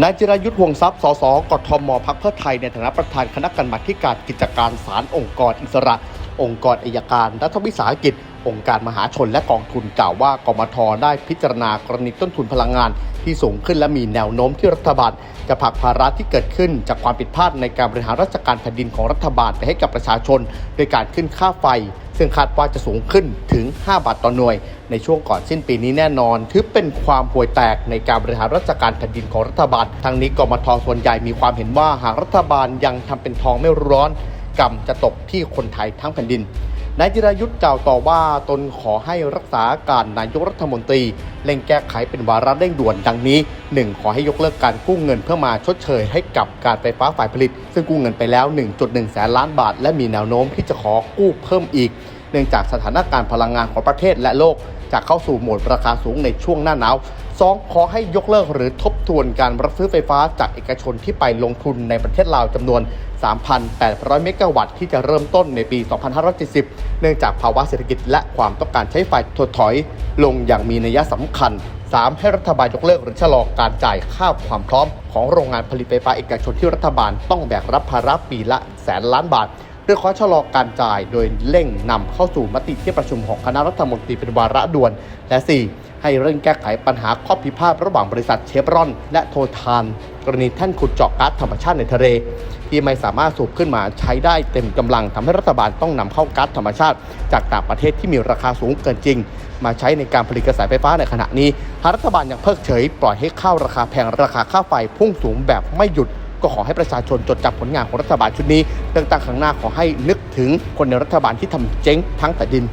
นายจิรายุทธ์วงทรัพย์ สส กทมพักเพื่อไทย ในฐานะประธานคณะกรรมาการกิจการศาลองค์กรอิสระ องค์กรอัยการ รัฐวิสาหกิจ องค์การมหาชนและกองทุนกล่าวว่ากมทได้พิจารณากรณีต้นทุนพลังงาน ที่สูงขึ้นและมีแนวโน้มที่รัฐบาล จะผลักภาระที่เกิดขึ้น จากความผิดพลาดในการบริหารราชการแผ่นดินของรัฐบาลไปให้กับประชาชน โดยการขึ้นค่าไฟ ซึ่งคาดว่าจะสูงขึ้นถึง 5 บาทต่อหน่วย ในช่วงก่อนสิ้นปีนี้แน่นอน ถือเป็นความห่วยแตกในการบริหารราชการแผ่นดินของรัฐบาล ทั้งนี้กมทส่วนใหญ่มีความเห็นว่าหากรัฐบาลยังทำเป็นทองไม่ร้อนกรรมจะตกที่คนไทยทั้งแผ่นดิน นายจิรายุทธ์กล่าวต่อว่าตนขอให้รักษาการนายกรัฐมนตรีเร่งแก้ไขเป็นวาระเร่งด่วนดังนี้ 1. ขอให้ยกเลิกการกู้เงินเพื่อมาชดเชยให้กับการไฟฟ้าฝ่ายผลิต ซึ่งกู้เงินไปแล้ว 1.1 แสนล้านบาท และมีแนวโน้มที่จะขอกู้เพิ่มอีก เนื่องจากสถานการณ์พลังงานของประเทศและโลก จะเข้าสู่โหมดราคาสูงในช่วงหน้าหนาว 2. ขอให้ยกเลิกหรือทบทวนการรับซื้อไฟฟ้าจากเอกชนที่ไปลงทุนในประเทศลาวจำนวน 3,800 เมกะวัตต์ที่จะเริ่มต้นในปี 2570 เนื่องจากภาวะเศรษฐกิจและความต้องการใช้ไฟถดถอย ลงอย่างมีนัยสำคัญ 3. ให้รัฐบาลยกเลิกหรือชะลอการจ่ายค่าความพร้อม ของโรงงานผลิตไฟฟ้าเอกชนที่รัฐบาลต้องแบกรับภาระปีละแสนล้านบาท โดยขอชะลอการจ่ายโดยเร่งนำเข้าสู่มติที่ประชุมของคณะรัฐมนตรีเป็นวาระด่วน และ 4. ให้เร่งแก้ไขปัญหาข้อพิพาทระหว่างบริษัทเชฟรอน และโททาน กรณีแท่นขุดเจาะก๊าซธรรมชาติในทะเล ที่ไม่สามารถสูบขึ้นมาใช้ได้เต็มกำลังทำให้รัฐบาลต้องนำเข้าก๊าซธรรมชาติ จากต่างประเทศที่มีราคาสูงเกินจริง มาใช้ในการผลิตกระแสไฟฟ้าในขณะนี้รัฐบาลยังเพิกเฉย ปล่อยให้ข้าวราคาแพงราคาค่าไฟพุ่งสูงแบบไม่หยุด ก็ขอให้ประชาชนจดจำผลงานของรัฐบาลชุดนี้เรื่องตั้งข้างหน้าขอให้นึกถึงคนในรัฐบาลที่ทำเจ๊งทั้งแผ่นดิน